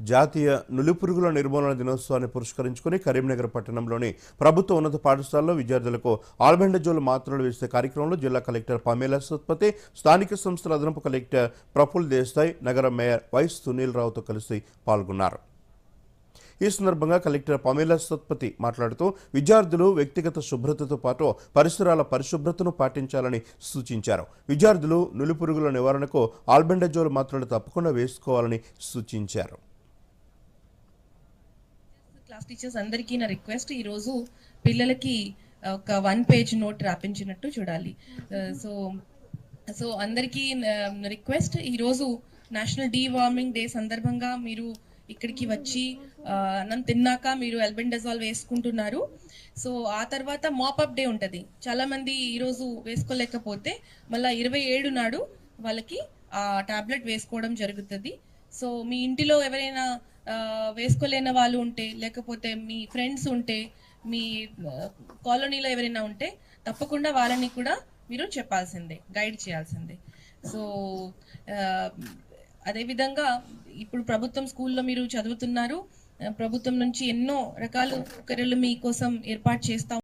జాతీయ నులిపురుగుల నిర్మూలన దినోత్సవాన్ని పురస్కరించుకుని కరీంనగర్ పట్టణంలోని ప్రభుత్వ ఉన్నత పాఠశాలలో విద్యార్థులకు ఆల్బెండజోల్ మాత్రలు వేసే కార్యక్రమంలో జిల్లా కలెక్టర్ పమేలా సత్పతి స్థానిక సంస్థల అదనపు కలెక్టర్ ప్రఫుల్ దేశాయ్ నగర మేయర్ వైస్ సునీల్ రావుతో కలిసి పాల్గొన్నారు. ఈ సందర్భంగా కలెక్టర్ పమేలా సత్పతి మాట్లాడుతూ విద్యార్థులు వ్యక్తిగత శుభ్రతతో పాటు పరిసరాల పరిశుభ్రతను పాటించాలని సూచించారు. విద్యార్థులు నులిపురుగుల నివారణకు ఆల్బెండజోల్ మాత్రలు తప్పకుండా వేసుకోవాలని సూచించారు. క్లాస్ టీచర్స్ అందరికీ నా రిక్వెస్ట్ ఈరోజు పిల్లలకి ఒక వన్ పేజ్ నోట్ రాపించినట్టు చూడాలి. సో సో అందరికీ రిక్వెస్ట్ ఈరోజు నేషనల్ డీ వార్మింగ్ డే సందర్భంగా మీరు ఇక్కడికి వచ్చి ఆ, అన్నం తిన్నాక మీరు ఎల్బెండజాల్ వేసుకుంటున్నారు. సో ఆ తర్వాత మాపప్ డే ఉంటుంది. చాలా మంది ఈరోజు వేసుకోలేకపోతే మళ్ళీ ఇరవై ఏడు నాడు వాళ్ళకి ఆ టాబ్లెట్ వేసుకోవడం జరుగుతుంది. సో మీ ఇంటిలో ఎవరైనా వేసుకోలేని వాళ్ళు ఉంటే లేకపోతే మీ ఫ్రెండ్స్ ఉంటే మీ కాలనీలో ఎవరైనా ఉంటే తప్పకుండా వాళ్ళని కూడా మీరు చెప్పాల్సిందే గైడ్ చేయాల్సిందే. సో ఆ, అదేవిధంగా ఇప్పుడు ప్రభుత్వం స్కూల్లో మీరు చదువుతున్నారు ప్రభుత్వం నుంచి ఎన్నో రకాల కర్యలు మీకోసం ఏర్పాటు చేస్తాం